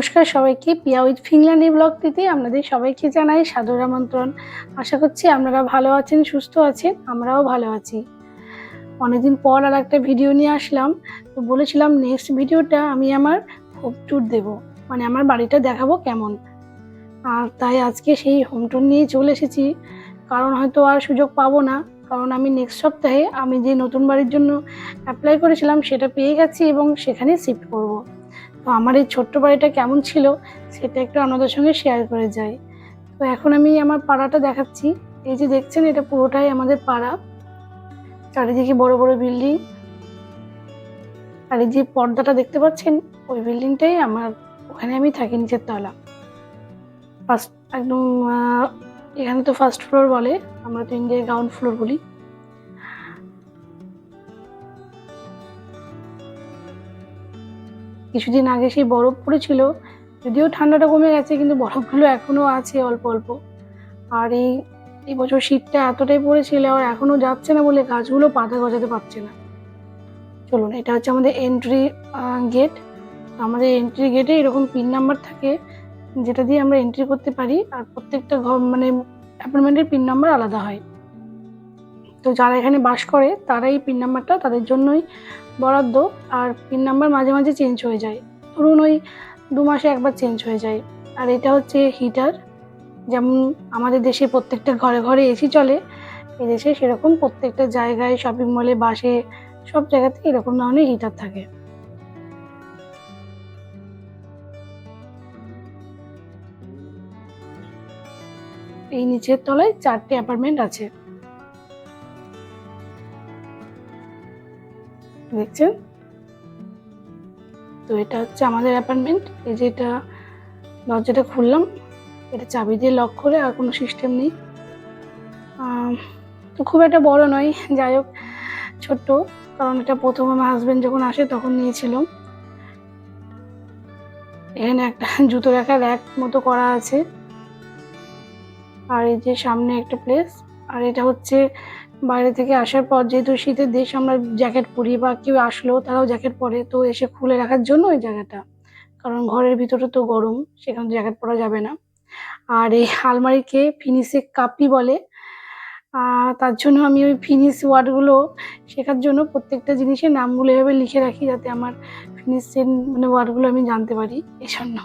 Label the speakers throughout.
Speaker 1: নমস্কার সবাইকে। পিয়া উইথ ফিংল্যান্ড এই ব্লগটিতে আপনাদের সবাইকে জানাই সাদর আমন্ত্রণ। আশা করছি আপনারা ভালো আছেন, সুস্থ আছেন, আমরাও ভালো আছি। অনেকদিন পর আর একটা ভিডিও নিয়ে আসলাম। তো বলেছিলাম নেক্সট ভিডিওটা আমি আমার হোম ট্যুর দেবো। মানে আমার বাড়িটা দেখাবো কেমন। আর তাই আজকে সেই হোম ট্যুর নিয়ে চলে এসেছি। কারণ হয়তো আর সুযোগ পাবো না। কারণ আমি নেক্সট সপ্তাহে আমি যে নতুন বাড়ির জন্য অ্যাপ্লাই করেছিলাম সেটা পেয়ে গেছি এবং সেখানে শিফট করব। তো আমার এই ছোট্ট বাড়িটা কেমন ছিল সেটা একটু আপনাদের সঙ্গে শেয়ার করে যাই। তো এখন আমি আমার পাড়াটা দেখাচ্ছি। এই যে দেখছেন, এটা পুরোটাই আমাদের পাড়া। চারিদিকে বড় বড় বিল্ডিং। আর এই যে পর্দাটা দেখতে পাচ্ছেন, ওই বিল্ডিংটাই আমার, ওখানে আমি থাকি নিচের তলা। ফার্স্ট একদম এখানে তো ফার্স্ট ফ্লোর বলে, আমরা তো ইন্ডিয়ায় গ্রাউন্ড ফ্লোর বলি। কিছুদিন আগে সেই বরফ পড়েছিল, যদিও ঠান্ডাটা কমে গেছে, কিন্তু বরফগুলো এখনও আছে অল্প অল্প। আর এই এই বছর শীতটা এতটাই পড়েছিল, আর এখনও যাচ্ছে না বলে গাছগুলো পাতা গজাতে পারছে না। চলুন, এটা হচ্ছে আমাদের এন্ট্রি গেট আমাদের এন্ট্রি গেটে এরকম পিন নাম্বার থাকে, যেটা দিয়ে আমরা এন্ট্রি করতে পারি, আর প্রত্যেকটা ঘর মানে অ্যাপার্টমেন্টের পিন নাম্বার আলাদা হয়। তো যারা এখানে বাস করে, তারাই পিন নাম্বারটা তাদের জন্যই বরাদ্দ। আর পিন নাম্বার মাঝে মাঝে চেঞ্জ হয়ে যায়। ধরুন ওই দু মাসে একবার চেঞ্জ হয়ে যায়। আর এটা হচ্ছে হিটার যেমন আমাদের দেশে প্রত্যেকটা ঘরে ঘরে এসি চলে। এদেশে সেরকম প্রত্যেকটা জায়গায় শপিং মলে বাসে সব জায়গাতে এরকম ধরনের হিটার থাকে। এই নিচের তলায় চারটে অ্যাপার্টমেন্ট আছে। দেখছেন? তো এটা হচ্ছে আমাদের অ্যাপার্টমেন্ট। এই যে এটা দরজাটা খুললাম, এটা চাবি দিয়ে লক করে আর কোনো সিস্টেম নেই। তো খুব একটা বড় নয়, যাই হোক, ছোট্ট। কারণ এটা প্রথম আমার হাজব্যান্ড যখন আসে তখন নিয়েছিলাম। এখানে একটা জুতো রাখার র্যাক মতো করা আছে। আর এই যে সামনে একটা প্লেস আর এটা হচ্ছে বাইরে থেকে আসার পর যেহেতু শীতের দেশ আমরা জ্যাকেট পরি বা কেউ আসলো তারাও জ্যাকেট পরে, তো এসে খুলে রাখার জন্য ওই জায়গাটা। কারণ ঘরের ভিতরে তো গরম, সেখানে জ্যাকেট পরা যাবে না। আর এই আলমারিকে ফিনিশে কাপি বলে। তার জন্য আমি ওই ফিনিশ ওয়ার্ডগুলো শেখার জন্য প্রত্যেকটা জিনিসের নামগুলো এভাবে লিখে রাখি যাতে আমার ফিনিশের মানে ওয়ার্ডগুলো আমি জানতে পারি এই জন্য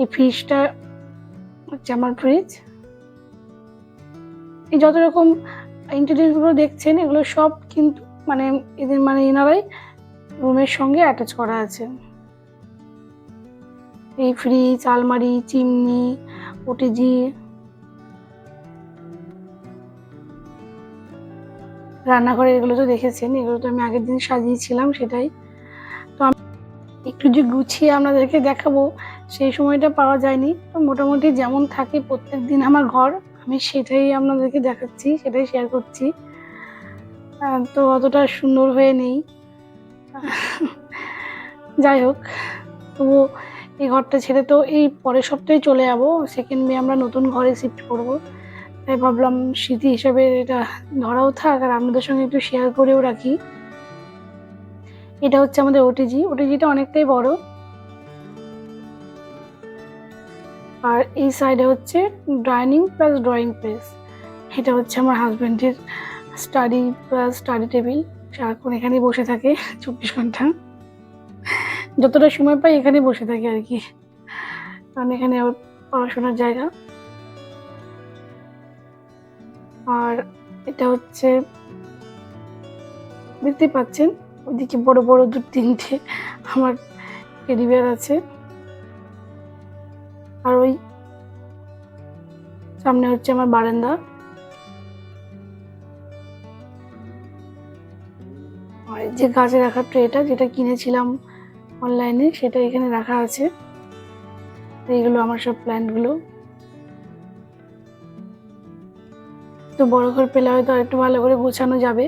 Speaker 1: এই ফ্রিজটা হচ্ছে আমার ফ্রিজ এই যত রকম ইন্টেরিয়রগুলো দেখছেন, এগুলো সব কিন্তু মানে এদের মানে এনারাই রুমের সঙ্গে অ্যাটাচ করা আছে। এই ফ্রিজ আলমারি চিমনি ওটিজি রান্নাঘরে এগুলো তো দেখেছেন, এগুলো তো আমি আগের দিন সাজিয়েছিলাম সেটাই। তো আমি একটু যে গুছিয়ে আপনাদেরকে দেখাবো, সেই সময়টা পাওয়া যায়নি। তো মোটামুটি যেমন থাকে প্রত্যেক দিন আমার ঘর আমি সেটাই আপনাদেরকে দেখাচ্ছি, সেটাই শেয়ার করছি। তো অতটা সুন্দর হয়ে নেই। যাই হোক তবু এই ঘরটা ছেড়ে তো এই পরের সপ্তাহে চলে যাব। সেকেন্ড মে আমরা নতুন ঘরে শিফট করব। তাই ভাবলাম স্মৃতি হিসাবে এটা ধরাও থাক আর আপনাদের সঙ্গে একটু শেয়ার করেও রাখি। এটা হচ্ছে আমাদের ওটিজি ওটিজিটা অনেকটাই বড়। আর এই সাইডে হচ্ছে ডাইনিং প্লাস ড্রয়িং প্লেস এটা হচ্ছে আমার হাজব্যান্ডের স্টাডি প্লাস স্টাডি টেবিল সারাক্ষণ এখানেই বসে থাকে চব্বিশ ঘণ্টা। যতটা সময় পাই এখানে বসে থাকে আর কি। কারণ এখানে পড়াশোনার জায়গা। আর এটা হচ্ছে দেখতে পাচ্ছেন ওইদিকে বড় বড় দু তিনটে আমার টেডি বিয়ার আছে। আর ওই সামনে হচ্ছে আমার বারান্দা। আর যে গাছে রাখার ট্রেটা যেটা কিনেছিলাম অনলাইনে, সেটা এখানে রাখা আছে। এইগুলো আমার সব প্ল্যান্টগুলো তো বড় ঘর পেলে হয়তো একটু ভালো করে গোছানো যাবে।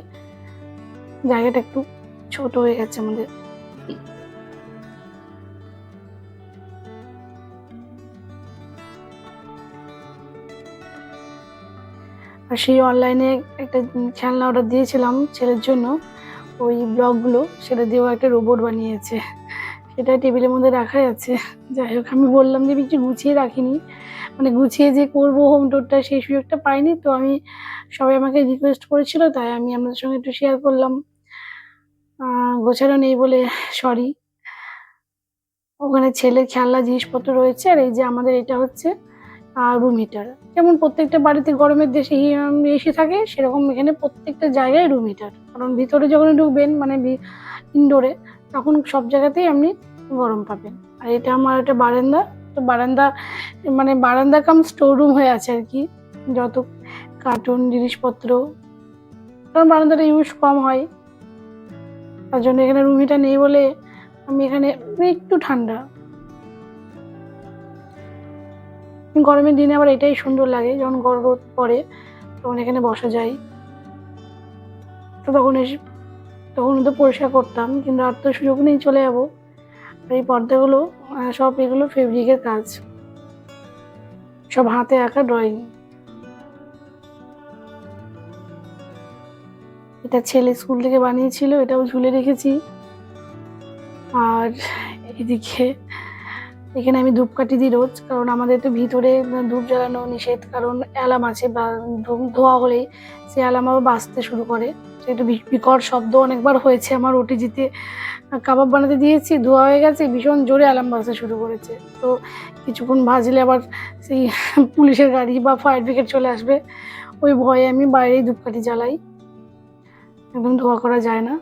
Speaker 1: জায়গাটা একটু ছোট হয়ে গেছে আমাদের। আর সেই অনলাইনে একটা খেলনা অর্ডার দিয়েছিলাম ছেলের জন্য। ওই ব্লগগুলো সেটা দিয়েও একটা রোবট বানিয়েছে। সেটা টেবিলের মধ্যে রাখা আছে। যাই হোক, আমি বললাম যে কিছু গুছিয়ে রাখিনি। মানে গুছিয়ে যে করব হোম টুরটা সেই সুযোগটা পাইনি। তো আমি, সবাই আমাকে রিকোয়েস্ট করেছিল, তাই আমি আপনাদের সঙ্গে একটু শেয়ার করলাম। গোছানো নেই বলে সরি ওখানে ছেলের খেলনা, জিনিসপত্র রয়েছে। আর এই যে আমাদের এটা হচ্ছে রুম হিটার যেমন প্রত্যেকটা বাড়িতে গরমের দেশে এসে থাকে, সেরকম এখানে প্রত্যেকটা জায়গায় রুম হিটার কারণ ভিতরে যখন ঢুকবেন মানে ইনডোরে তখন সব জায়গাতেই আপনি গরম পাবেন। আর এটা আমার একটা বারান্দা। তো বারান্দা মানে বারান্দা কাম স্টোর রুম হয়ে আছে আর কি। যত কার্টুন জিনিসপত্র। কারণ বারান্দাটা ইউজ কম হয়। তার জন্য এখানে রুম হিটার নেই বলে আমি এখানে একটু ঠান্ডা। গরমের দিনে আবার এটাই সুন্দর লাগে, যখন রোদ পড়ে, তখন এখানে বসা যায়। তো তখন এসে, তখন তো পরিষ্কার করতাম, কিন্তু আর তো সুযোগ নেই, চলে যাব। এই পর্দাগুলো সব এগুলো ফেব্রিকের কাজ। সব হাতে আঁকা ড্রয়িং এটা ছেলে স্কুল থেকে বানিয়েছিল, এটাও ঝুলে রেখেছি। আর এদিকে এখানে আমি ধূপকাঠি দিই রোজ, কারণ আমাদের তো ভিতরে ধূপ জ্বালানো নিষেধ, কারণ অ্যালার্ম আছে বা ধোয়া হলেই সে অ্যালার্ম আবার বাজতে শুরু করে। সেটা বিকট শব্দ অনেকবার হয়েছে, আমার ওটিজিতে কাবাব বানাতে দিয়েছি, ধোয়া হয়ে গেছে, ভীষণ জোরে অ্যালার্ম বাজতে শুরু করেছে। তো কিছুক্ষণ ভাজলে আবার সেই পুলিশের গাড়ি বা ফায়ার ব্রিগেড চলে আসবে, ওই ভয়ে আমি বাইরেই ধূপকাঠি জ্বালাই। একদম ধোয়া করা যায় না,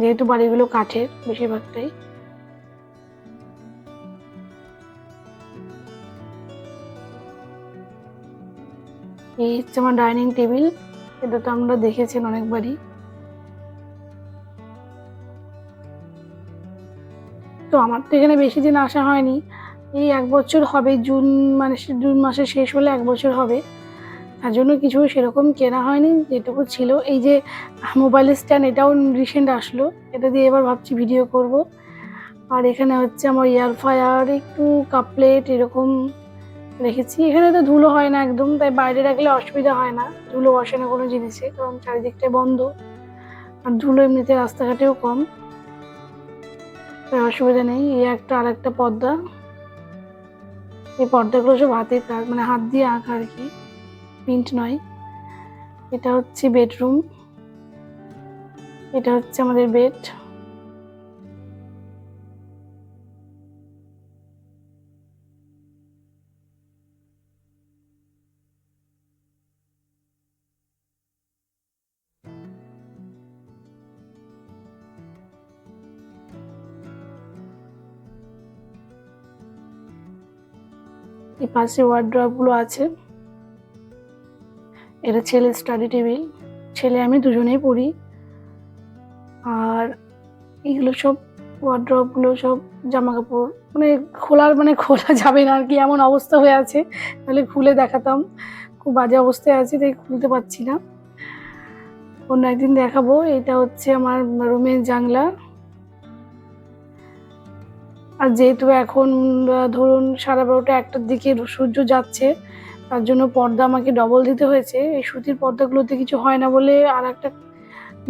Speaker 1: যেহেতু বাড়িগুলো কাঠের বেশিরভাগটাই। এই হচ্ছে আমার ডাইনিং টেবিল। এটা তো আমরা দেখেছেন অনেকবারই। তো আমার তো এখানে বেশি দিন আসা হয়নি। এই এক বছর হবে, জুন মানে জুন মাসে শেষ হলে এক বছর হবে। তার জন্য কিছু সেরকম কেনা হয়নি, যেটুকু ছিল। এই যে মোবাইল স্ট্যান্ড, এটাও রিসেন্ট আসলো। এটা দিয়ে এবার ভাবছি ভিডিও করব। আর এখানে হচ্ছে আমার এয়ার ফায়ার একটু কাপ প্লেট এরকম রেখেছি এখানে তো ধুলো হয় না একদম, তাই বাইরে রাখলে অসুবিধা হয় না। ধুলো বসে না কোনো জিনিসে, কারণ চারিদিকটা বন্ধ। আর ধুলো এমনিতে রাস্তাঘাটেও কম। তাই অসুবিধা নেই, এই একটা আর একটা পর্দা। এই পর্দাগুলো সব হাতের কাজ মানে হাত দিয়ে আঁকা আর কি, প্রিন্ট নয়। এটা হচ্ছে বেডরুম। এটা হচ্ছে আমাদের বেড। এই পাশে ওয়ার্ড্রপগুলো আছে। এটা ছেলের স্টাডি টেবিল ছেলে আমি দুজনেই পড়ি। আর এগুলো সব ওয়ার্ড্রপগুলো সব জামা কাপড় মানে খোলার মানে খোলা যাবে না আর কি, এমন অবস্থা হয়ে আছে। তাহলে খুলে দেখাতাম। খুব বাজে অবস্থায় আছে, তাই খুলতে পারছি না। অন্য একদিন দেখাবো। এটা হচ্ছে আমার রুমের জানলা। আর যেহেতু এখন ধরুন সাড়ে বারোটা একটার দিকে সূর্য যাচ্ছে, তার জন্য পর্দা আমাকে ডবল দিতে হয়েছে। এই সুতির পর্দাগুলোতে কিছু হয় না বলে আর একটা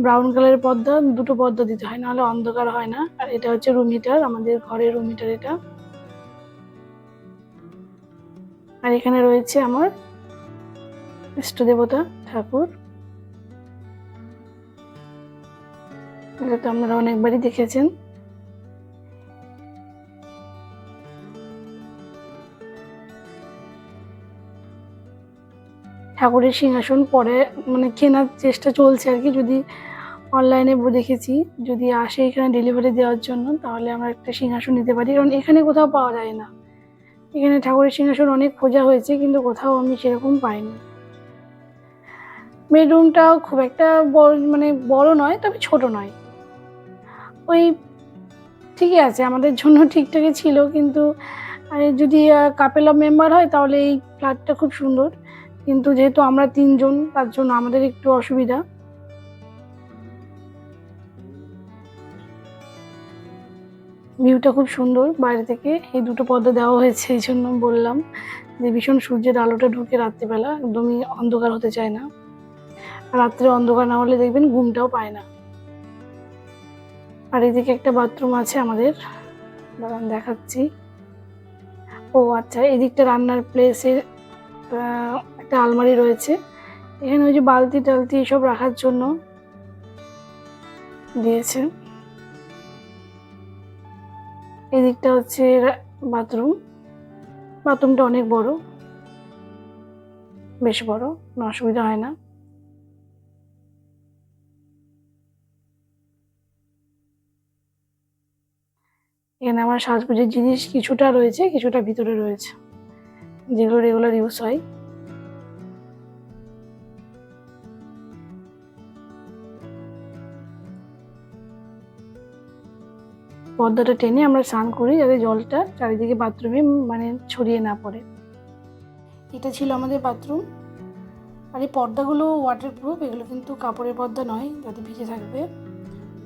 Speaker 1: ব্রাউন কালারের পর্দা, দুটো পর্দা দিতে হয়, নাহলে অন্ধকার হয় না। আর এটা হচ্ছে রুম হিটার আমাদের ঘরের রুম হিটার এটা। আর এখানে রয়েছে আমার ইষ্ট দেবতা ঠাকুর। এটা তো আপনারা অনেকবারই দেখেছেন। ঠাকুরের সিংহাসন পরে মানে কেনার চেষ্টা চলছে আর কি, যদি অনলাইনে দেখেছি। যদি আসে এখানে ডেলিভারি দেওয়ার জন্য, তাহলে আমরা একটা সিংহাসন নিতে পারি। কারণ এখানে কোথাও পাওয়া যায় না। এখানে ঠাকুরের সিংহাসন অনেক খোঁজা হয়েছে, কিন্তু কোথাও আমি সেরকম পাইনি। বেডরুমটাও খুব একটা বড় মানে বড় নয়, তবে ছোট নয়। ওই ঠিকই আছে, আমাদের জন্য ঠিকঠাকই ছিল, কিন্তু যদি কাপেল অফ মেম্বার হয়, তাহলে এই ফ্ল্যাটটা খুব সুন্দর। কিন্তু যেহেতু আমরা তিনজন, তার জন্য আমাদের একটু অসুবিধা। ভিউটা খুব সুন্দর, বাইরে থেকে এই দুটো পর্দা দেওয়া হয়েছে, এই জন্য বললাম যে ভীষণ সূর্যের আলোটা ঢুকে রাত্রিবেলা, একদমই অন্ধকার হতে চায় না। রাত্রে অন্ধকার না হলে দেখবেন ঘুমটাও পায় না। আর এদিকে একটা বাথরুম আছে আমাদের, দাঁড়ান দেখাচ্ছি। ও আচ্ছা এদিকটা রান্নার প্লেসের একটা আলমারি রয়েছে। এখানে ওই যে বালতি টালতি এসব রাখার জন্য দিয়েছে। এদিকটা হচ্ছে বাথরুম। বাথরুমটা অনেক বড়। বেশ বড়, কোনো অসুবিধা হয় না। এখানে আমার সাজগোজের জিনিস কিছুটা রয়েছে, কিছুটা ভিতরে রয়েছে। যেগুলো রেগুলার ইউজ হয়। পর্দাটা টেনে আমরা স্নান করি যাতে জলটা চারিদিকে বাথরুমে মানে ছড়িয়ে না পড়ে। এটা ছিল আমাদের বাথরুম। আর এই পর্দাগুলো ওয়াটারপ্রুফ এগুলো কিন্তু কাপড়ের পর্দা নয়, যাতে ভিজে থাকবে।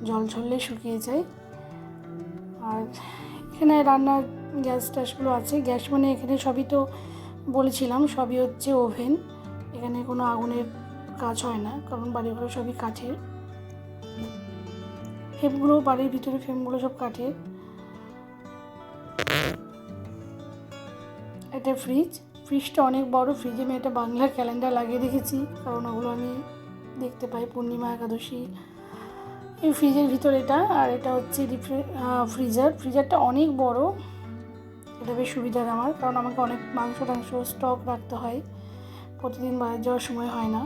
Speaker 1: জল ছড়লে শুকিয়ে যায়। আর এখানে রান্নার গ্যাস ট্যাসগুলো আছে। গ্যাস মানে এখানে সবই তো বলেছিলাম, সবই হচ্ছে ওভেন। এখানে কোনো আগুনের কাজ হয় না, কারণ বাড়িগুলো সবই কাঠের। ফ্রেমগুলো বাড়ির ভিতরে ফ্রেমগুলো সব কাঠের। এটা ফ্রিজ ফ্রিজটা অনেক বড় ফ্রিজে আমি একটা বাংলা ক্যালেন্ডার লাগিয়ে রেখেছি। কারণ ওগুলো আমি দেখতে পাই, পূর্ণিমা, একাদশী। এই ফ্রিজের ভিতর এটা, আর এটা হচ্ছে ফ্রিজার ফ্রিজারটা অনেক বড়। এটা বেশ সুবিধার আমার, কারণ আমাকে অনেক মাংস টাংস স্টক রাখতে হয়। প্রতিদিন বাজার যাওয়ার সময় হয় না।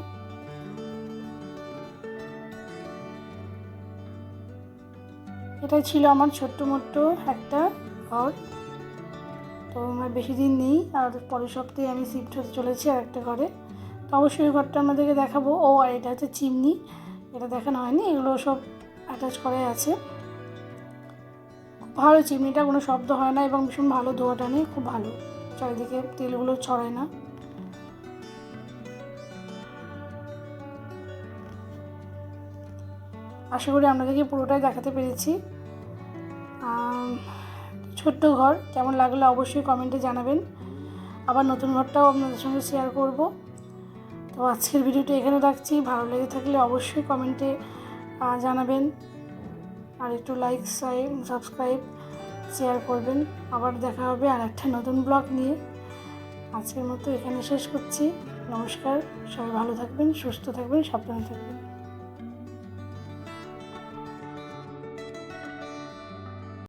Speaker 1: এটা ছিল আমার ছোট্ট মোট্ট একটা ঘর। তো আমার বেশি দিন নেই, আর পরের সপ্তাহে আমি শিফট হতে চলেছি আর একটা ঘরে। তো অবশ্যই ঘরটা আপনাদেরকে দেখাবো। ও, আর এটা হচ্ছে চিমনি। এটা দেখানো হয়নি, এগুলো সব অ্যাটাচ করে আছে। ভালো, চিমনিটা কোনো শব্দ হয় না এবং ভীষণ ভালো ধোয়াটা নেই, খুব ভালো। চারিদিকে তেলগুলো ছড়ায় না। আশা করি আপনাদেরকে পুরোটাই দেখাতে পেরেছি। ছোট্ট ঘর, কেমন লাগল অবশ্যই কমেন্টে জানাবেন। আবার নতুন ঘরটাও আপনাদের সঙ্গে শেয়ার করব। তো আজকের ভিডিওটা এখানে রাখছি। ভালো লেগে থাকলে অবশ্যই কমেন্টে জানাবেন। আর একটু লাইক সাবস্ক্রাইব শেয়ার করবেন। আবার দেখা হবে আর একটা নতুন ব্লগ নিয়ে। আজকের মতো এখানে শেষ করছি। নমস্কার। সবাই ভালো থাকবেন, সুস্থ থাকবেন, সাবধানে থাকবেন।